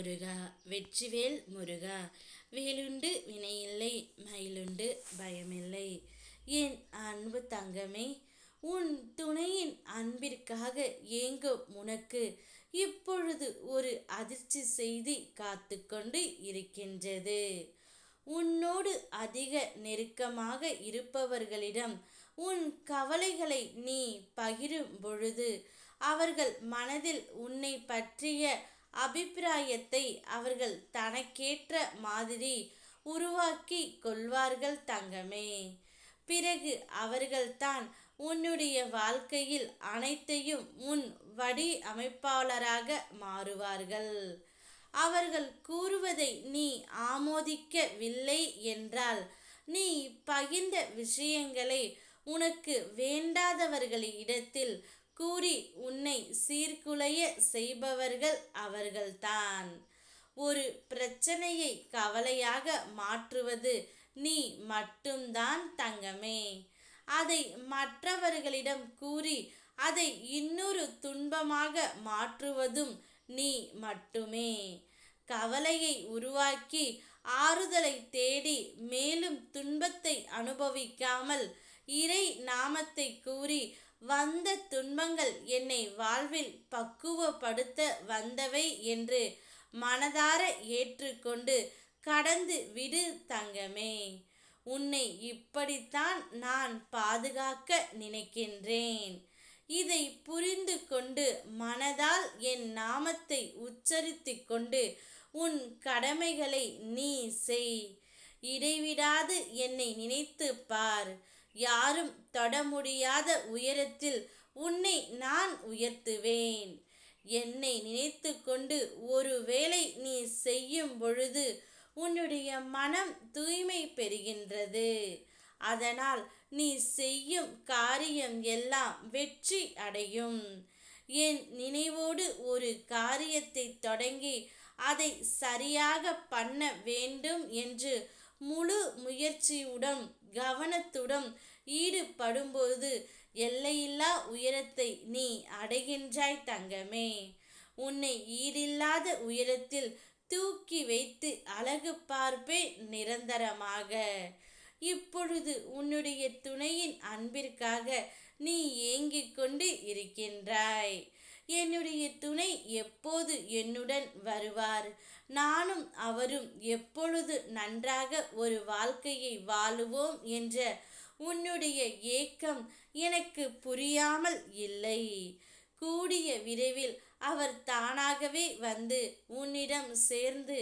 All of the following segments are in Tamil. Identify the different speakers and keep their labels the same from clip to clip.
Speaker 1: முருகா வெற்றிவேல் முருகா வேலுண்டு வினையில்லை மயிலுண்டு பயமில்லை. என் அன்பு தங்கமே உன் துணையின் அன்பிற்காக ஏங்கும் உனக்கு இப்பொழுது ஒரு அதிர்ச்சி செய்தி காத்து கொண்டு இருக்கின்றது. உன்னோடு அதிக நெருக்கமாக இருப்பவர்களிடம் உன் கவலைகளை நீ பகிரும் பொழுது அவர்கள் மனதில் உன்னை பற்றிய அபிப்பிராயத்தை அவர்கள் தனக்கேற்ற மாதிரி உருவாக்கி கொள்வார்கள் தங்கமே. பிறகு அவர்கள்தான் உன்னுடைய வாழ்க்கையில் அனைத்தையும் உன் வடி அமைப்பாளராக மாறுவார்கள். அவர்கள் கூறுவதை நீ ஆமோதிக்கவில்லை என்றால் நீ பகிர்ந்த விஷயங்களை உனக்கு வேண்டாதவர்களிடத்தில் கூறி சீர்குலைய செய்பவர்கள் அவர்கள்தான். ஒரு பிரச்சனையை கவலையாக மாற்றுவது நீ மட்டும்தான் தங்கமே. அதை மற்றவர்களிடம் கூறி அதை இன்னொரு துன்பமாக மாற்றுவதும் நீ மட்டுமே. கவலையை உருவாக்கி ஆறுதலை தேடி மேலும் துன்பத்தை அனுபவிக்காமல் இறை நாமத்தை கூறி வந்த துன்பங்கள் என்னை வாழ்வில் பக்குவப்படுத்த வந்தவை என்று மனதார ஏற்றுக்கொண்டு கடந்து விடு தங்கமே. உன்னை இப்படித்தான் நான் பாதுகாக்க நினைக்கின்றேன். இதை புரிந்து கொண்டு மனதால் என் நாமத்தை உச்சரித்து கொண்டு உன் கடமைகளை நீ செய். இடைவிடாது என்னை நினைத்து பார். யாரும் தொட முடியாத உயரத்தில் உன்னை நான் உயர்த்துவேன். என்னை நினைத்து கொண்டு ஒருவேளை நீ செய்யும் பொழுது உன்னுடைய மனம் தூய்மை பெறுகின்றது. அதனால் நீ செய்யும் காரியம் எல்லாம் வெற்றி அடையும். என் நினைவோடு ஒரு காரியத்தை தொடங்கி அதை சரியாக பண்ண வேண்டும் என்று முழு முயற்சியுடன் கவனத்துடன் ஈடுபடும்போது எல்லையில்லா உயரத்தை நீ அடைகின்றாய் தங்கமே. உன்னை ஈடில்லாத உயரத்தில் தூக்கி வைத்து அழகு பார்ப்பே நிரந்தரமாக. இப்பொழுது உன்னுடைய துணையின் அன்பிற்காக நீ ஏங்கிக் கொண்டு இருக்கின்றாய். என்னுடைய அவரும் எப்பொழுது நன்றாக ஒரு வாழ்க்கையை வாழுவோம் என்ற உன்னுடைய ஏக்கம் எனக்கு புரியாமல் இல்லை. கூடிய விரைவில் அவர் தானாகவே வந்து உன்னிடம் சேர்ந்து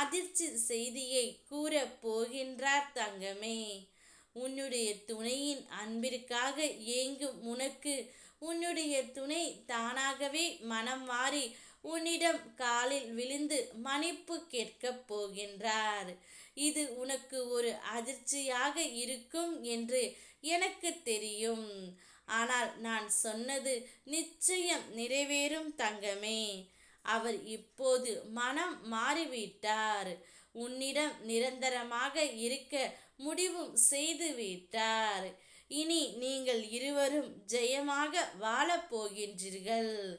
Speaker 1: அதிர்ச்சி செய்தியை கூறப் போகின்றார் தங்கமே. உன்னுடைய துணையின் அன்பிற்காக ஏங்கும் உனக்கு உன்னுடைய துணை தானாகவே மனம் மாறி உன்னிடம் காலில் விழுந்து மன்னிப்பு கேட்கப் போகின்றார். இது உனக்கு ஒரு அதிர்ச்சியாக இருக்கும் என்று எனக்கு தெரியும். ஆனால் நான் சொன்னது நிச்சயம் நிறைவேறும் தங்கமே. அவர் இப்போது மனம் மாறிவிட்டார். உன்னிடம் நிரந்தரமாக இருக்க முடிவும் செய்து விட்டார். இனி நீங்கள் இருவரும் ஜெயமாக வாழப் போகின்றீர்கள்.